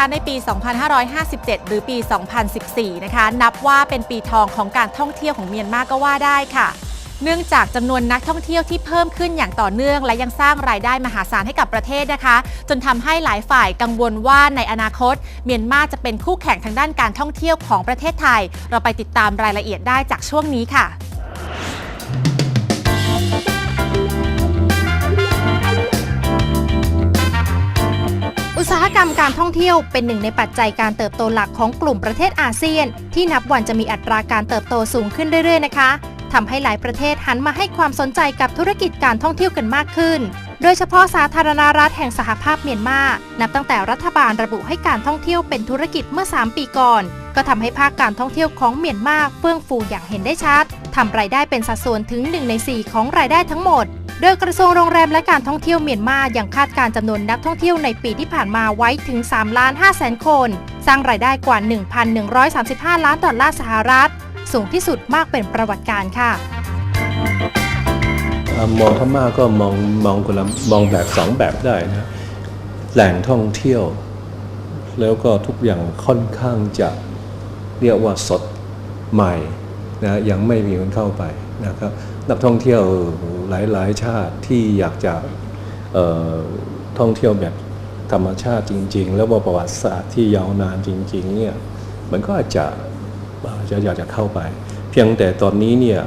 คะในปี 2557 หรือปี 2014 นะคะ นับว่าเป็นปีทองของการท่องเที่ยวของเมียนมาก็ว่าได้ค่ะ เนื่องจากจำนวนนักท่องเที่ยวที่เพิ่มขึ้นอย่างต่อเนื่อง และยังสร้างรายได้มหาศาลให้กับประเทศนะคะ จนทำให้หลายฝ่ายกังวลว่าในอนาคต เมียนมาจะเป็นคู่แข่งทางด้านการท่องเที่ยวของประเทศไทย เราไปติดตามรายละเอียดได้จากช่วงนี้ค่ะ รรมการท่องเที่ยวเป็นหนึ่งในปัจจัยการเติบโตหลักของกลุ่มประเทศอาเซียน ที่นับวันจะมีอัตราการเติบโตสูงขึ้นเรื่อยๆนะคะทำให้หลายประเทศหันมาให้ความสนใจกับธุรกิจการท่องเที่ยวกันมากขึ้น โดยเฉพาะสาธารณรัฐแห่งสหภาพเมียนมา นับตั้งแต่รัฐบาลระบุให้การท่องเที่ยวเป็นธุรกิจเมื่อ 3 ปีก่อน ก็ทำให้ภาคการท่องเที่ยวของเมียนมาเฟื่องฟูอย่างเห็นได้ชัดทำรายได้เป็นสัดส่วนถึง 1 ใน 4 ของรายได้ทั้งหมด โดยกระทรวงโรงแรมและการท่องเที่ยวเมียนมายังคาดการจำนวนนักท่องเที่ยวในปีที่ผ่านมาไว้ถึง3ล้าน5แสนคน สร้างรายได้กว่า 1,135 ล้านดอลลาร์สหรัฐ สูงที่สุดมากเป็นประวัติการ์ค่ะมองพม่าก็มองมองคนละมองแบบสองแบบได้นะแหล่งท่องเที่ยว แล้วก็ทุกอย่างค่อนข้างจะเรียกว่าสดใหม่นะยังไม่มีคนเข้าไปนะครับ นักท่องเที่ยวหลาย ๆ ชาติที่อยากจะท่องเที่ยวแบบธรรมชาติจริง ๆ แล้วว่าประวัติศาสตร์ที่ยาวนานจริง ๆ เนี่ยมันก็อาจจะจะอยากจะเข้าไป เพียงแต่ตอนนี้เนี่ย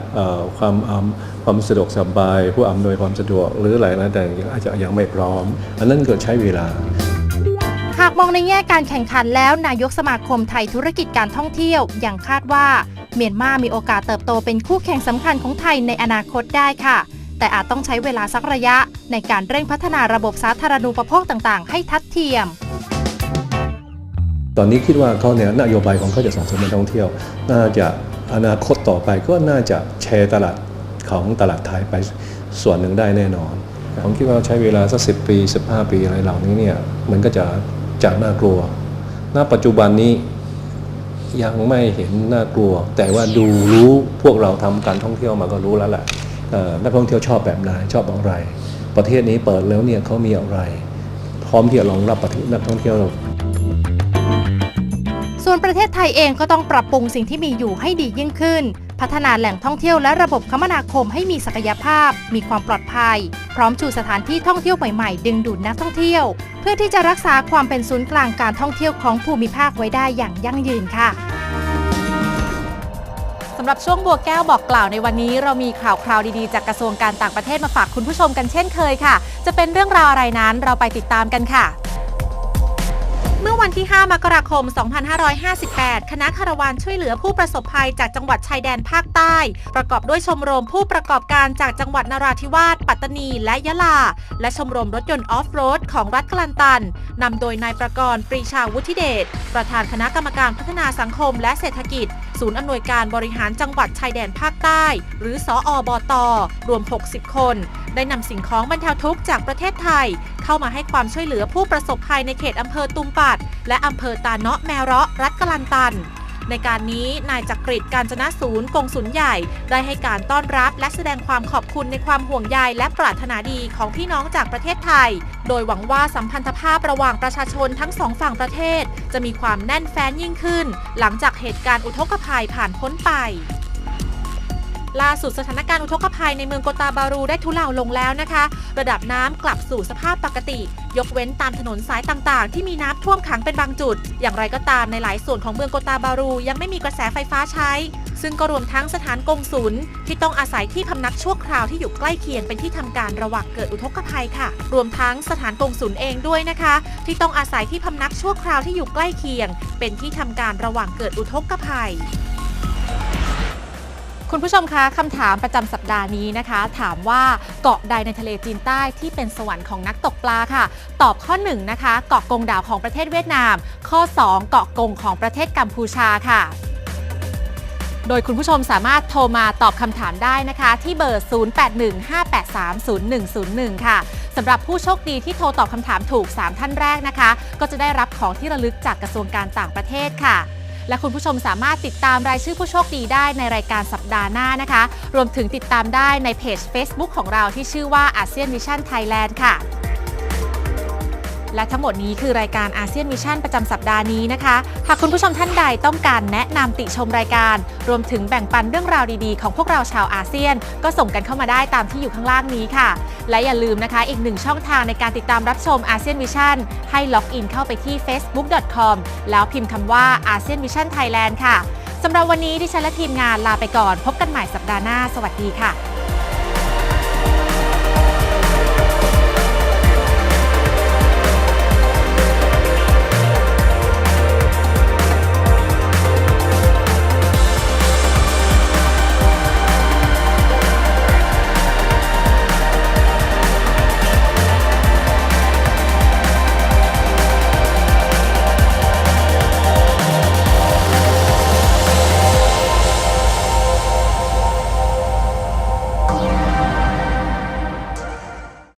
ความความสะดวกสบาย ผู้อำนวยความสะดวกหรืออะไรนะแต่างอาจจะยังไม่พร้อม อันนั้นเก็ใช้เวลาากมองในแง่การแข่งขันแล้วนายกสมาคมไทยธุรกิจการท่องเที่ยวยังคาดว่าเมียนมามีโอกาสเติบโตเป็นคู่แข่งสำคัญของไทยในอนาคตได้ค่ะ แต่อาจต้องใช้เวลาสักระยะ ในการเร่งพัฒนาระบบสาธารณูปโภคต่างๆ ให้ทัดเทียมตอนนี้คิดว่าเขาเนี่ยนโยบายของเขาจะส่งเสริมการท่องเที่ยว น่าจะอนาคตต่อไปก็น่าจะแชร์ตลาดของตลาดไทยไปส่วนหนึ่งได้แน่นอน ผมคิดว่าใช้เวลาสักสิปี 15 ปีอะไรเหล่านี้เนี่ยมันก็จะ จากน่ากลัว ณ ปัจจุบันนี้ยังไม่เห็นน่ากลัว แต่ว่าดูรู้พวกเราทำการท่องเที่ยวมาก็รู้แล้วแหละนักท่องเที่ยวชอบแบบไหนชอบอะไร ประเทศนี้เปิดแล้วเนี่ยเขามีอะไร พร้อมที่จะรองรับประเทศนักท่องเที่ยวส่วนประเทศไทยเองก็ต้องปรับปรุงสิ่งที่มีอยู่ให้ดียิ่งขึ้น พัฒนาแหล่งท่องเที่ยวและระบบคมนาคมให้มีศักยภาพ มีความปลอดภัย พร้อมชูสถานที่ท่องเที่ยวใหม่ๆ ดึงดูดนักท่องเที่ยว เพื่อที่จะรักษาความเป็นศูนย์กลางการท่องเที่ยวของภูมิภาคไว้ได้อย่างยั่งยืนค่ะสำหรับช่วงบัวแก้วบอกกล่าวในวันนี้ เรามีข่าวคราวดีๆ จากกระทรวงการต่างประเทศมาฝากคุณผู้ชมกันเช่นเคยค่ะ จะเป็นเรื่องราวอะไรนั้นเราไปติดตามกันค่ะ เมื่อวันที่ 5 มกราคม 2558 คณะคารวานช่วยเหลือผู้ประสบภัยจากจังหวัดชายแดนภาคใต้ ประกอบด้วยชมรมผู้ประกอบการจากจังหวัดนราธิวาส ปัตตานี และยะลา และชมรมรถยนต์ออฟโรดของรัฐกลันตัน นำโดยนายประกรณ์ปรีชาวุฒิเดช ประธานคณะกรรมการพัฒนาสังคมและเศรษฐกิจ ศูนย์อำนวยการบริหารจังหวัดชายแดนภาคใต้ หรือสออบตรวม 60 คน ได้นำสิ่งของบรรเทาทุกข์จากประเทศไทย เข้ามาให้ความช่วยเหลือผู้ประสบภัยในเขตอำเภอตุมปัด และอำเภอตาเนาะแมเราะรัฐกะลันตัน ในการนี้นายจักริดการจนะศูนย์กงศูนย์ใหญ่ ได้ให้การต้อนรับและแสดงความขอบคุณในความห่วงใยและปรารถนาดีของพี่น้องจากประเทศไทย โดยหวังว่าสัมพันธภาพระหว่างประชาชนทั้งสองฝั่งประเทศ จะมีความแน่นแฟ้นยิ่งขึ้น หลังจากเหตุการณ์อุทกภัยผ่านพ้นไป ล่าสุดสถานการณ์อุทกภัยในเมืองโกตาบารูได้ทุเลาลงแล้วนะคะ ระดับน้ำกลับสู่สภาพปกติ ยกเว้นตามถนนสายต่างๆ ที่มีน้ำท่วมขังเป็นบางจุด อย่างไรก็ตามในหลายส่วนของเมืองโกตาบารูยังไม่มีกระแสไฟฟ้าใช้ ซึ่งก็รวมทั้งสถานกงศุลที่ต้องอาศัยที่พำนักชั่วคราวที่อยู่ใกล้เคียงเป็นที่ทำการระหว่างเกิดอุทกภัยค่ะ รวมทั้งสถานกงศุลเองด้วยนะคะ ที่ต้องอาศัยที่พำนักชั่วคราวที่อยู่ใกล้เคียง เป็นที่ทำการระหว่างเกิดอุทกภัย คุณผู้ชมคะคำถามประจำสัปดาห์นี้นะคะ ถามว่าเกาะใดในทะเลจีนใต้ที่เป็นสวรรค์ของนักตกปลาค่ะ ตอบข้อ 1 นะคะ เกาะกงดาวของประเทศเวียดนาม ข้อ 2 เกาะกงของประเทศกัมพูชาค่ะโดยคุณผู้ชมสามารถโทรมาตอบคำถามได้นะคะ ที่เบอร์ 0815830101 ค่ะสำหรับผู้โชคดีที่โทรตอบคำถามถูก 3 ท่านแรกนะคะ ก็จะได้รับของที่ระลึกจากกระทรวงการต่างประเทศค่ะ และคุณผู้ชมสามารถติดตามรายชื่อผู้โชคดีได้ในรายการสัปดาห์หน้านะคะ รวมถึงติดตามได้ในเพจ Facebook ของเราที่ชื่อว่าอาเซียนวิชั่นไทยแลนด์ค่ะ และทั้งหมดนี้คือรายการอาเซียนมิชชั่นประจำสัปดาห์นี้นะคะ หากคุณผู้ชมท่านใดต้องการแนะนำติชมรายการ รวมถึงแบ่งปันเรื่องราวดีๆ ของพวกเราชาวอาเซียน ก็ส่งกันเข้ามาได้ตามที่อยู่ข้างล่างนี้ค่ะ และอย่าลืมนะคะ อีกหนึ่งช่องทางในการติดตามรับชมอาเซียนวิชั่นให้ล็อกอินเข้าไปที่ facebook.com แล้วพิมพ์คำว่าอาเซียนวิชั่นไทยแลนด์ค่ะสำหรับวันนี้ดิฉันและทีมงานลาไปก่อน พบกันใหม่สัปดาห์หน้า สวัสดีค่ะ